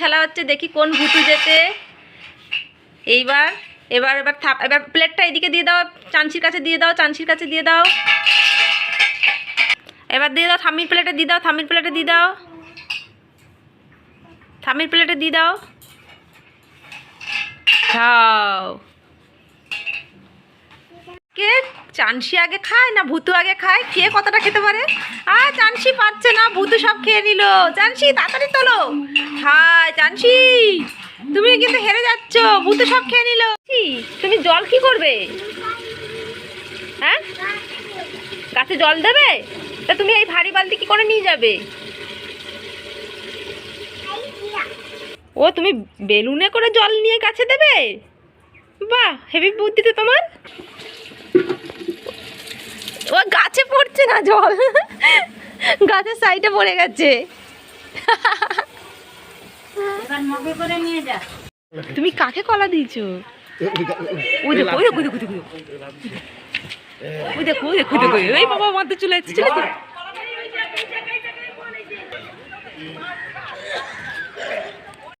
খেলা হচ্ছে, দেখি কোন ভুতু যেতে। এইবার, এবার এবার থাপ, এবার প্লেটটা এদিকে দিয়ে দাও চাঞ্চির কাছে দিয়ে দাও চাঞ্চির কাছে দিয়ে দাও। এবার দিয়ে দাও, থামির প্লেটে দিয়ে দাও, থামির প্লেটে দিয়ে দাও। থামির প্লেটে দিয়ে দাও। খাও কে চানসি আগে খায় না ভুতু আগে খায়? কে কতটা খেতে পারে? আর চানসি পাচ্ছে না, ভুতু সব খেয়ে নিল। চানসি, তাড়াতাড়ি তোলো। হায়, চানসি, তুমি কিন্তু হেরে যাচ্ছ, ভুতু সব খেয়ে নিল। তুমি জল কি করবে? হ্যাঁ? গাছে জল দেবে? তা তুমি এই ভারী বালতি কি করে নিয়ে যাবে? ও, তুমি বেলুনে করে জল নিয়ে গাছে দেবে? বাহ, হেভি বুদ্ধি তো তোমার। ও গাছে পড়ছে না জল। গাছের সাইডে পড়ে গেছে। তুমি কাকে কলা দিয়েছ? ওই বাবা মাথা চলে যাচ্ছে